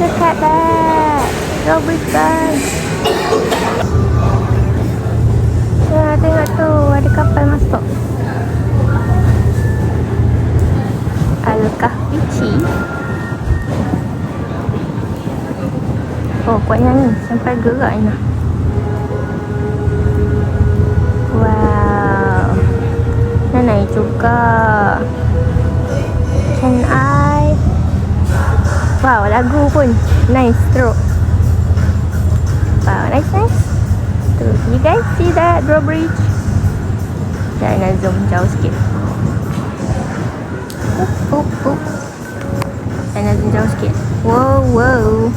Look at that. Drawbridge guys. Wah, tengok tu. Ada kapal masuk. Al-Kahfichi. Oh, kuat nyanyi. Sampai gerak Aina. Wow. Nak naik juga. Can I? Wow, lagu pun. Nice, stroke. Wow, nice, nice. Tu, you guys see that drawbridge? Sekejap, Aina zoom jauh sikit. Up, up, up. Aina zoom jauh sikit. Wow, wow.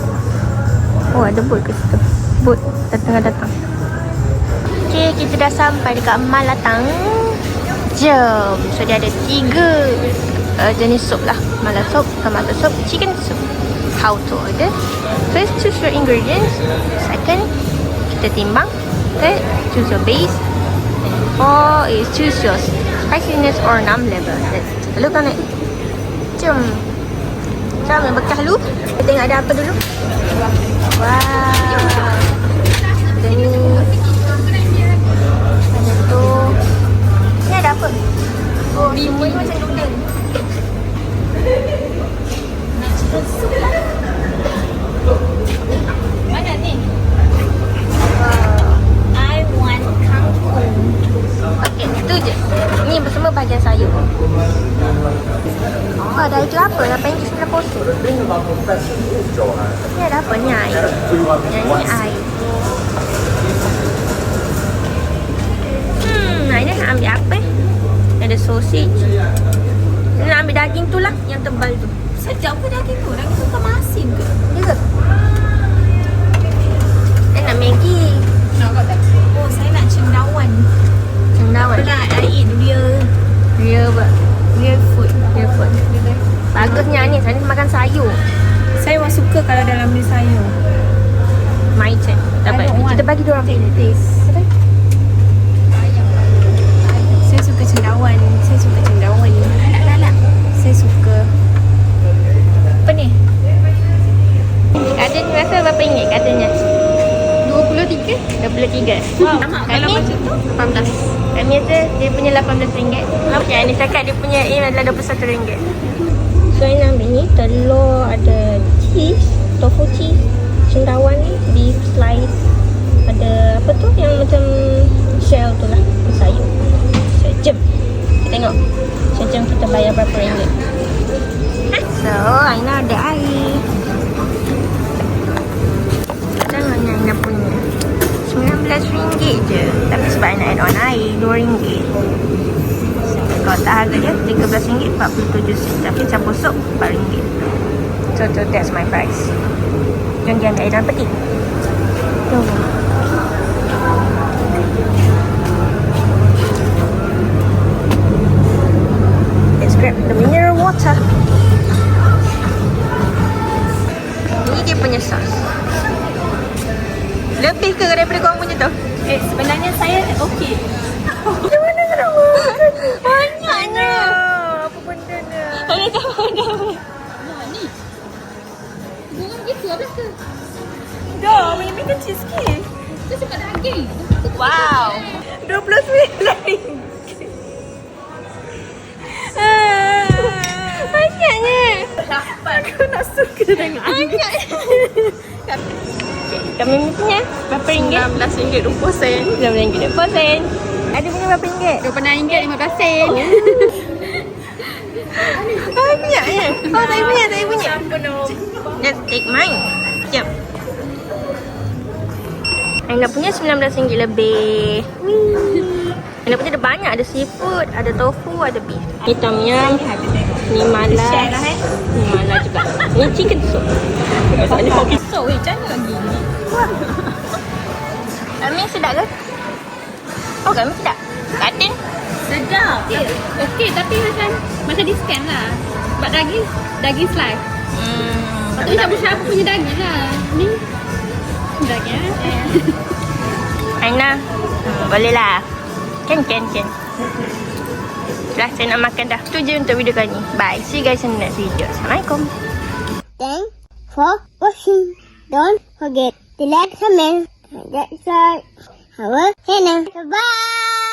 Oh ada bot ke situ Bot dah tengah datang Okay kita dah sampai dekat Malatang Jom So dia ada tiga uh, jenis sup lah Mala sup, tomato soup, chicken soup How to order First choose your ingredients Second kita timbang Third choose your base And four is choose your spiciness or numb level Let's look on it Jom Jom bekas dulu Kita tengok ada apa dulu Wow. Ada ni. Ada tu. Ni ada apa? Oh, semua macam noodle. Bahagian sayur. Oh, ada itu apa? Apa yang kita post? Ni ada apa? Ni air. Yang ni air. Hmm, ini nak ambil apa? Ada sausage. Ni nak ambil daging tu lah, yang tebal tu. Sedap ke daging tu? Daging tu tak masin ke? Ya ke? Saya nak Maggi. Oh, saya nak cendawan. Cendawan. Pernah I Kita bagi dia orang taste. Saya suka cendawan. Saya suka cendawan. Tak. Saya suka. Apa ni? Kata ni rasa berapa ringgit katanya? 23 23 Wow. Kalau Kami macam tu, 18 Kami rasa dia punya 18 ringgit Yang ni cakap dia punya aim adalah 21 ringgit So yang ambil ni telur ada cheese Tofu cheese Cendawan ni beef slice Ada apa tu yang macam shell tu lah Sayur. So jom Kita tengok. Macam kita bayar berapa ringgit? So Aina ada air. Jangan Aina punya. RM19 je. Tapi sebab I nak add on air RM2 so, Kalau tak harga dia RM13 47 sen. Tapi campur sup RM4 So, so that's my price. Jom ambil air dalam peti Jom Lebih ke daripada korang punya tu? eh sebenarnya saya okey. Macam mana nak makan? Banyaknya. Apa benda ni? Ada tak ada. Bunga gitu habis ke? Dah, boleh minta cheesecake. Dia suka daging. Wow. RM29. Banyaknya. Aku nak suka dengan Banyak. okay, kami punya berapa ringgit? RM19.20 sen. RM19 20 sen. Ada punya berapa ringgit? RM26.15 sen. Banyaknya. Oh, saya punya, saya punya. Penuh. Let's take mine. Jom. Aina punya RM19 lebih. Wee. Aina punya ada banyak. Ada seafood, ada tofu, ada beef. Ni tom yum. Ni mala. Share lah eh. Ni mala juga. Ni chicken soup. Ni kopi. So, eh, macam mana lagi ni? Amin sedap ke? Oh, kami sedap. Katin. Sedap. Okey, okey tapi macam macam di scan lah. Sebab daging daging slice. Hmm. Patutnya syabu-syabu punya daging lah. Ni daging eh. Aina. Boleh lah. Can, can, can. Dah, saya nak makan dah. Tu je untuk video kali ni. Bye. See you guys in the next video. Assalamualaikum. Thanks for watching. Don't forget to like, comment, and subscribe our channel. Bye.